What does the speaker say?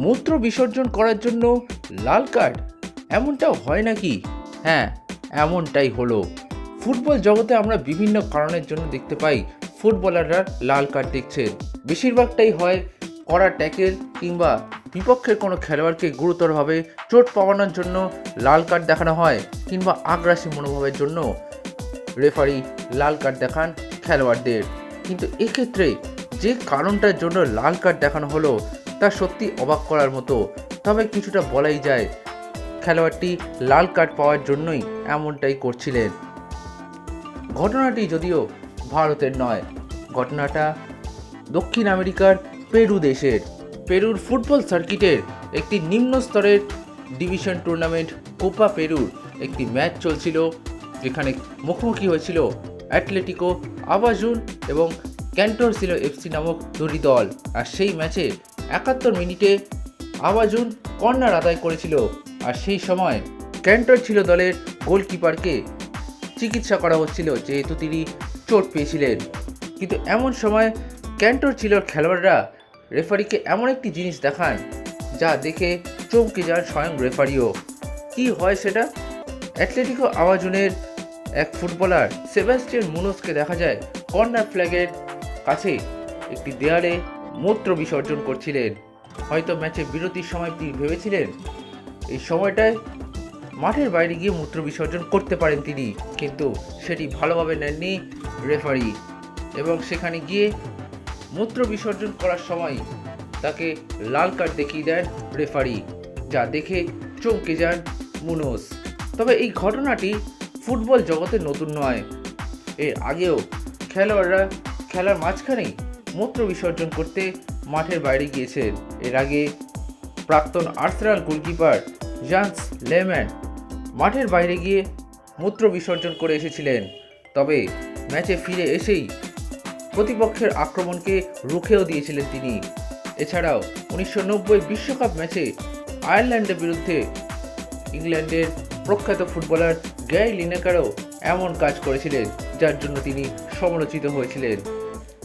মূত্র বিসর্জন করার জন্য লাল কার্ড? এমনটাও হয় নাকি? হ্যাঁ এমনটাই হলো। ফুটবল জগতে আমরা বিভিন্ন কারণের জন্য দেখতে পাই ফুটবলাররা লাল কার্ড দেখছেন বেশিরভাগটাই হয় কড়া ট্যাকেল কিংবা বিপক্ষের কোনো খেলোয়াড়কে গুরুতরভাবে চোট পাওয়ানোর জন্য লাল কার্ড দেখানো হয় কিংবা আগ্রাসী মনোভাবের জন্য রেফারি লাল কার্ড দেখান খেলোয়াড়দের। কিন্তু এক্ষেত্রে যে কারণটার জন্য লাল কার্ড দেখানো হলো তা সত্যি অবাক করার মতো। তবে কিছুটা বলাই যায়, খেলোয়াড়টি লাল কার্ড পাওয়ার জন্যই এমনটাই করছিলেন। ঘটনাটি যদিও ভারতের নয়, ঘটনাটা দক্ষিণ আমেরিকার পেরু দেশের। পেরুর ফুটবল সার্কিটের একটি নিম্ন স্তরের ডিভিশন টুর্নামেন্ট কোপা পেরুর একটি ম্যাচ চলছিল, যেখানে মুখোমুখি হয়েছিল অ্যাটলেটিকো আবাজুন এবং ক্যান্টোর ছিল এফসি নামক দুটি দল। আর সেই ম্যাচে একাত্তর মিনিটে আবাজুন কর্নার আদায় করেছিল। আর সেই সময় ক্যান্টর ছিল দলের গোলকিপারকে চিকিৎসা করা হচ্ছিল, যেহেতু তিনি চোট পেয়েছিলেন। কিন্তু এমন সময় ক্যান্টর ছিল খেলোয়াড়রা রেফারিকে এমন একটি জিনিস দেখান, যা দেখে চমকে যান স্বয়ং রেফারিও। কি হয় সেটা? অ্যাথলেটিকো আওয়াজনের এক ফুটবলার সেবাস্টিয়ান মুনোসকে দেখা যায় কর্নার ফ্ল্যাগের কাছে একটি দেয়ালে মূত্র বিসর্জন করছিলেন। হয়তো ম্যাচে বিরতির সময় তিনি ভেবেছিলেন, এই সময়টায় মাঠের বাইরে গিয়ে মূত্র বিসর্জন করতে পারেন তিনি, কিন্তু সেটি ভালোভাবে নেননি রেফারি। এবং সেখানে গিয়ে মূত্র বিসর্জন করার সময় তাকে লাল কার্ড দেখিয়ে দেন রেফারি, যা দেখে চমকে যান মুনোস তবে এই ঘটনাটি ফুটবল জগতে নতুন নয়। এর আগেও খেলোয়াড়রা খেলার মাঝখানেই মূত্র বিসর্জন করতে মাঠের বাইরে গিয়েছেন। এর আগে প্রাক্তন আর্সেনাল গোলকিপার জান্স লেম্যান মাঠের বাইরে গিয়ে মূত্র বিসর্জন করে এসেছিলেন। তবে ম্যাচে ফিরে এসেই প্রতিপক্ষের আক্রমণকে রুখেও দিয়েছিলেন তিনি। এছাড়াও উনিশশো বিশ্বকাপ ম্যাচে আয়ারল্যান্ডের বিরুদ্ধে ইংল্যান্ডের প্রখ্যাত ফুটবলার গ্যারি লিনেকারও এমন কাজ করেছিলেন, যার জন্য তিনি সমালোচিত হয়েছিলেন।